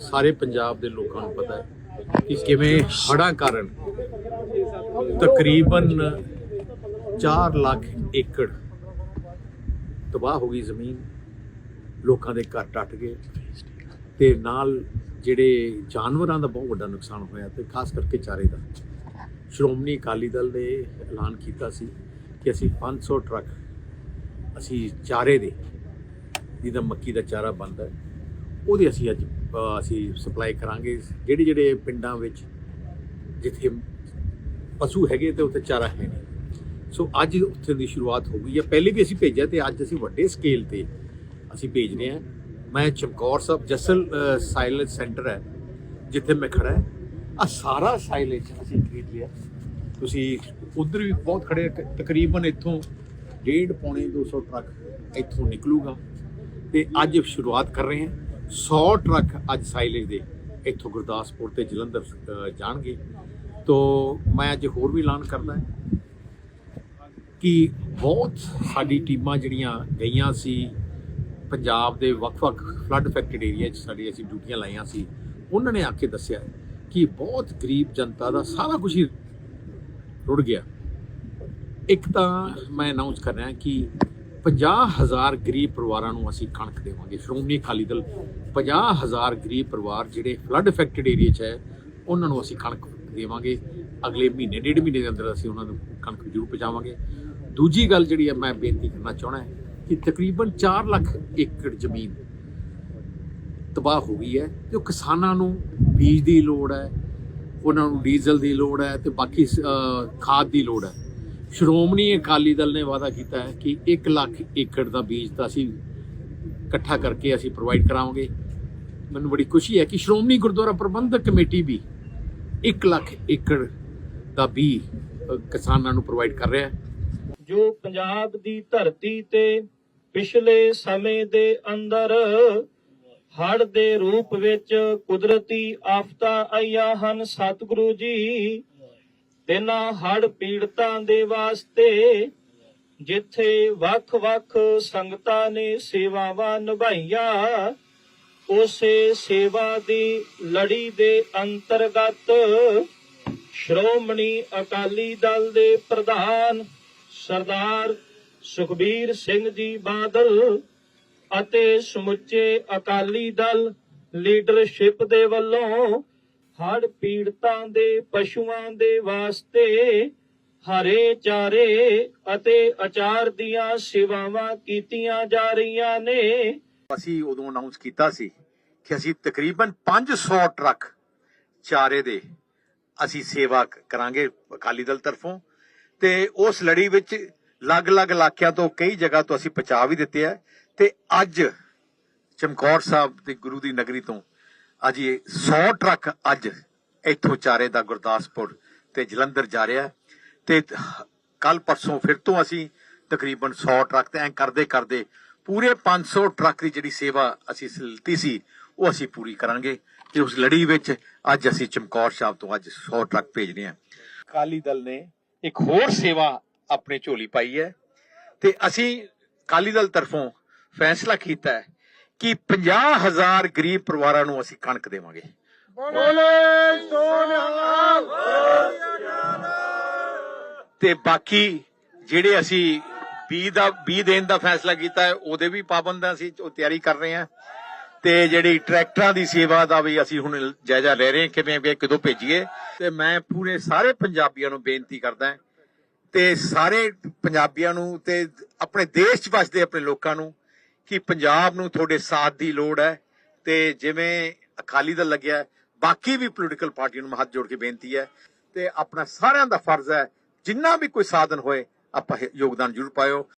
ਸਾਰੇ ਪੰਜਾਬ ਦੇ ਲੋਕਾਂ ਨੂੰ ਪਤਾ ਹੈ ਕਿ ਕਿਵੇਂ ਹੜ੍ਹਾਂ ਕਾਰਨ ਤਕਰੀਬਨ 4 ਲੱਖ ਏਕੜ ਤਬਾਹ ਹੋ ਗਈ ਜ਼ਮੀਨ, ਲੋਕਾਂ ਦੇ ਘਰ ਟੱਟ ਗਏ ਤੇ ਨਾਲ ਜਿਹੜੇ ਜਾਨਵਰਾਂ ਦਾ ਬਹੁਤ ਵੱਡਾ ਨੁਕਸਾਨ ਹੋਇਆ ਤੇ ਖਾਸ ਕਰਕੇ ਚਾਰੇ ਦਾ। ਸ਼੍ਰੋਮਣੀ ਅਕਾਲੀ ਦਲ ਨੇ ਐਲਾਨ ਕੀਤਾ ਸੀ ਕਿ ਅਸੀਂ 500 ਟਰੱਕ ਅਸੀਂ ਚਾਰੇ ਦੇ, ਜਿਹਦਾ ਮੱਕੀ ਦਾ ਚਾਰਾ ਬਣਦਾ ਉਹਦੇ ਅਸੀਂ ਅੱਜ ਅਸੀਂ ਸਪਲਾਈ ਕਰਾਂਗੇ। ਜਿਹੜੇ ਜਿਹੜੇ ਪਿੰਡਾਂ ਵਿੱਚ ਜਿੱਥੇ ਪਸ਼ੂ ਹੈਗੇ ਤੇ ਉੱਥੇ ਚਾਰਾ ਹੈ ਨਹੀਂ। ਸੋ ਅੱਜ ਉੱਥੇ ਦੀ ਸ਼ੁਰੂਆਤ ਹੋ ਗਈ ਹੈ। ਪਹਿਲੇ ਵੀ ਅਸੀਂ ਭੇਜਿਆ ਤੇ ਅੱਜ ਅਸੀਂ ਵੱਡੇ ਸਕੇਲ ਤੇ ਅਸੀਂ ਭੇਜ ਰਹੇ ਹਾਂ। ਮੈਂ ਚਮਕੌਰ ਸਾਹਿਬ ਜਸਲ ਸਾਇਲੈਂਸ ਸੈਂਟਰ ਹੈ, ਜਿੱਥੇ ਮੈਂ ਖੜਾ ਹਾਂ। ਆ ਸਾਰਾ ਸਾਇਲੈਂਸ ਅਸੀਂ ਖਰੀਦ ਲਿਆ। ਤੁਸੀਂ ਉਧਰ ਵੀ ਬਹੁਤ ਖੜੇ ਤਕਰੀਬਨ ਇੱਥੋਂ ਡੇਢ ਪੌਣੇ 200 ਟਰੱਕ ਇੱਥੋਂ ਨਿਕਲੂਗਾ। ਤੇ ਅੱਜ ਸ਼ੁਰੂਆਤ ਕਰ ਰਹੇ ਹਾਂ। 100 ਟਰੱਕ ਅੱਜ ਸਾਈਲੇਜ ਦੇ ਇੱਥੋਂ ਗੁਰਦਾਸਪੁਰ ਤੇ ਜਲੰਧਰ ਜਾਣਗੇ। ਤੋ ਮੈਂ ਅੱਜ ਹੋਰ ਵੀ ਐਲਾਨ ਕਰਦਾ ਕਿ ਬਹੁਤ ਸਾਡੀ ਟੀਮਾਂ ਜਿਹੜੀਆਂ ਗਈਆਂ ਸੀ, ਪੰਜਾਬ ਦੇ ਵੱਖ-ਵੱਖ ਫਲੱਡ ਅਫੈਕਟਡ ਏਰੀਆ 'ਚ ਸਾਡੀ ਅਸੀਂ ਡਿਊਟੀਆਂ ਲਾਈਆਂ ਸੀ, ਉਹਨਾਂ ਨੇ ਆ ਕੇ ਦੱਸਿਆ ਕਿ ਬਹੁਤ ਗਰੀਬ ਜਨਤਾ ਦਾ ਸਾਰਾ ਕੁਝ ਹੀ ਰੁੜ ਗਿਆ। ਇੱਕ ਤਾਂ ਮੈਂ ਅਨਾਉਂਸ ਕਰ ਰਿਹਾ ਕਿ 50000 ਗਰੀਬ ਪਰਿਵਾਰਾਂ ਨੂੰ ਅਸੀਂ ਕਣਕ ਦੇਵਾਂਗੇ। ਸ਼੍ਰੋਮਣੀ ਅਕਾਲੀ ਦਲ 50000 ਗਰੀਬ ਪਰਿਵਾਰ ਜਿਹੜੇ ਫਲੱਡ ਅਫੈਕਟਡ ਏਰੀਆ 'ਚ ਹੈ, ਉਹਨਾਂ ਨੂੰ ਅਸੀਂ ਕਣਕ ਦੇਵਾਂਗੇ। ਅਗਲੇ ਮਹੀਨੇ, ਡੇਢ ਮਹੀਨੇ ਦੇ ਅੰਦਰ ਅਸੀਂ ਉਹਨਾਂ ਨੂੰ ਕਣਕ ਜ਼ਰੂਰ ਪਹੁੰਚਾਵਾਂਗੇ। ਦੂਜੀ ਗੱਲ ਜਿਹੜੀ ਹੈ, ਮੈਂ ਬੇਨਤੀ ਕਰਨਾ ਚਾਹਣਾ ਹੈ ਕਿ ਤਕਰੀਬਨ 4 ਲੱਖ ਏਕੜ ਜ਼ਮੀਨ ਤਬਾਹ ਹੋ ਗਈ ਹੈ ਜੋ ਕਿਸਾਨਾਂ ਨੂੰ ਬੀਜ ਦੀ ਲੋੜ ਹੈ, ਉਹਨਾਂ ਨੂੰ ਡੀਜ਼ਲ ਦੀ ਲੋੜ ਹੈ ਤੇ ਬਾਕੀ ਖਾਦ ਦੀ ਲੋੜ ਹੈ। ਸ਼੍ਰੋਮਣੀ ਅਕਾਲੀ ਦਲ ਨੇ ਵਾਅਦਾ ਕੀਤਾ ਹੈ ਕਿ 1 ਲੱਖ ਏਕੜ ਦਾ ਬੀਜ ਤਾਂ ਅਸੀਂ ਇਕੱਠਾ ਕਰਕੇ ਅਸੀਂ ਪ੍ਰੋਵਾਈਡ ਕਰਾਵਾਂਗੇ। ਮੈਨੂੰ ਬੜੀ ਖੁਸ਼ੀ ਹੈ ਕਿ ਸ਼੍ਰੋਮਣੀ ਗੁਰਦੁਆਰਾ ਪ੍ਰਬੰਧਕ ਕਮੇਟੀ ਵੀ 1 ਲੱਖ ਏਕੜ ਦਾ ਬੀਜ ਕਿਸਾਨਾਂ ਨੂੰ ਪ੍ਰੋਵਾਈਡ ਕਰ ਰਿਹਾ ਹੈ। ਜੋ ਪੰਜਾਬ ਦੀ ਧਰਤੀ ਤੇ ਪਿਛਲੇ ਸਮੇਂ ਦੇ ਅੰਦਰ ਹੜ ਦੇ ਰੂਪ ਵਿੱਚ ਕੁਦਰਤੀ ਆਫਤਾਂ ਆਈਆਂ ਹਨ, ਸਤਿਗੁਰੂ ਜੀ ਇਹਨਾਂ ਹੜ ਪੀੜਤਾਂ ਦੇ ਵਾਸਤੇ ਜਿੱਥੇ ਵੱਖ-ਵੱਖ ਸੰਗਤਾਂ ਨੇ ਸੇਵਾਵਾਂ ਨਿਭਾਈਆਂ, ਉਸੇ ਸੇਵਾ ਦੀ ਲੜੀ ਦੇ ਅੰਤਰਗਤ ਸ਼੍ਰੋਮਣੀ ਅਕਾਲੀ ਦਲ ਦੇ ਪ੍ਰਧਾਨ ਸਰਦਾਰ ਸੁਖਬੀਰ ਸਿੰਘ ਜੀ ਬਾਦਲ ਅਤੇ ਸਮੁੱਚੇ ਅਕਾਲੀ ਦਲ ਲੀਡਰਸ਼ਿਪ ਦੇ ਵੱਲੋਂ ਹੜ੍ਹ ਪੀੜਤਾਂ ਦੇ ਪਸ਼ੂਆਂ ਦੇ ਵਾਸਤੇ ਹਰੇ ਚਾਰੇ ਅਤੇ ਅਚਾਰ ਦੀਆਂ ਸੇਵਾਵਾਂ ਕੀਤੀਆਂ ਜਾ ਰਹੀਆਂ ਨੇ। ਅਸੀਂ ਉਦੋਂ ਅਨਾਉਂਸ ਕੀਤਾ ਸੀ ਕਿ ਅਸੀਂ ਤਕਰੀਬਨ 500 ਟਰੱਕ ਚਾਰੇ ਦੇ ਅਸੀਂ ਸੇਵਾ ਕਰਾਂਗੇ ਅਕਾਲੀ ਦਲ ਤਰਫੋਂ ਤੇ ਉਸ ਲੜੀ ਵਿੱਚ ਅਲੱਗ-ਅਲੱਗ ਇਲਾਕਿਆਂ ਤੋਂ ਕਈ ਜਗ੍ਹਾ ਤੋਂ ਅਸੀਂ ਪਹੁੰਚਾ ਵੀ ਦਿੱਤੇ ਆ ਤੇ ਅੱਜ ਚਮਕੌਰ ਸਾਹਿਬ ਤੇ ਗੁਰੂ ਦੀ ਨਗਰੀ ਤੋਂ ਅੱਜ ਇਹ 100 ਟਰੱਕ ਅੱਜ ਇੱਥੋਂ ਚਾਰੇ ਦਾ ਗੁਰਦਾਸਪੁਰ ਤੇ ਜਲੰਧਰ ਜਾ ਰਿਹਾ ਤੇ ਕੱਲ ਪਰਸੋਂ ਫਿਰ ਤੋਂ ਅਸੀਂ ਤਕਰੀਬਨ 100 ਟਰੱਕ ਤੇ ਐਂ ਕਰਦੇ ਕਰਦੇ ਪੂਰੇ 500 ਟਰੱਕ ਦੀ ਜਿਹੜੀ ਸੇਵਾ ਅਸੀਂ ਲਿੱਤੀ ਸੀ, ਉਹ ਅਸੀਂ ਪੂਰੀ ਕਰਾਂਗੇ ਤੇ ਉਸ ਲੜੀ ਵਿੱਚ ਅੱਜ ਅਸੀਂ ਚਮਕੌਰ ਸਾਹਿਬ ਤੋਂ ਅੱਜ 100 ਟਰੱਕ ਭੇਜ ਰਹੇ ਹਾਂ। ਅਕਾਲੀ ਦਲ ਨੇ ਇੱਕ ਹੋਰ ਸੇਵਾ ਆਪਣੇ ਝੋਲੀ ਪਾਈ ਹੈ ਤੇ ਅਸੀਂ ਅਕਾਲੀ ਦਲ ਤਰਫੋਂ ਫੈਸਲਾ ਕੀਤਾ ਹੈ ਕਿ 50000 ਗਰੀਬ ਪਰਿਵਾਰਾਂ ਨੂੰ ਅਸੀਂ ਕਣਕ ਦੇਵਾਂਗੇ। ਤੇ ਬਾਕੀ ਜਿਹੜੇ ਅਸੀਂ ਬੀ ਦਾ ਬੀ ਦੇਣ ਦਾ ਫੈਸਲਾ ਕੀਤਾ ਹੈ ਉਹਦੇ ਵੀ ਪਾਬੰਦ ਅਸੀਂ ਉਹ ਤਿਆਰੀ ਕਰ ਰਹੇ ਹਾਂ। ਤੇ ਜਿਹੜੀ ਟਰੈਕਟਰਾਂ ਦੀ ਸੇਵਾ ਦਾ ਵੀ ਅਸੀਂ ਹੁਣ ਜਾਇਜ਼ਾ ਲੈ ਰਹੇ ਹਾਂ ਕਿਵੇਂ ਵੀ ਕਿਦੋਂ ਭੇਜੀਏ। ਤੇ ਮੈਂ ਪੂਰੇ ਸਾਰੇ ਪੰਜਾਬੀਆਂ ਨੂੰ ਬੇਨਤੀ ਕਰਦਾ ਤੇ ਸਾਰੇ ਪੰਜਾਬੀਆਂ ਨੂੰ ਤੇ ਆਪਣੇ ਦੇਸ਼ 'ਚ ਵਸਦੇ ਆਪਣੇ ਲੋਕਾਂ ਨੂੰ ਕਿ ਪੰਜਾਬ ਨੂੰ ਤੁਹਾਡੇ ਸਾਥ ਦੀ ਲੋੜ ਹੈ ਤੇ ਜਿਵੇਂ ਅਕਾਲੀ ਦਲ ਲੱਗਿਆ ਬਾਕੀ ਵੀ ਪੋਲੀਟੀਕਲ ਪਾਰਟੀਆਂ ਨੂੰ ਹੱਥ ਜੋੜ ਕੇ ਬੇਨਤੀ ਹੈ ਤੇ ਆਪਣਾ ਸਾਰਿਆਂ ਦਾ ਫਰਜ਼ ਹੈ, ਜਿੰਨਾ ਵੀ ਕੋਈ ਸਾਧਨ ਹੋਏ, ਆਪਾਂ ਯੋਗਦਾਨ ਜ਼ਰੂਰ ਪਾਇਓ।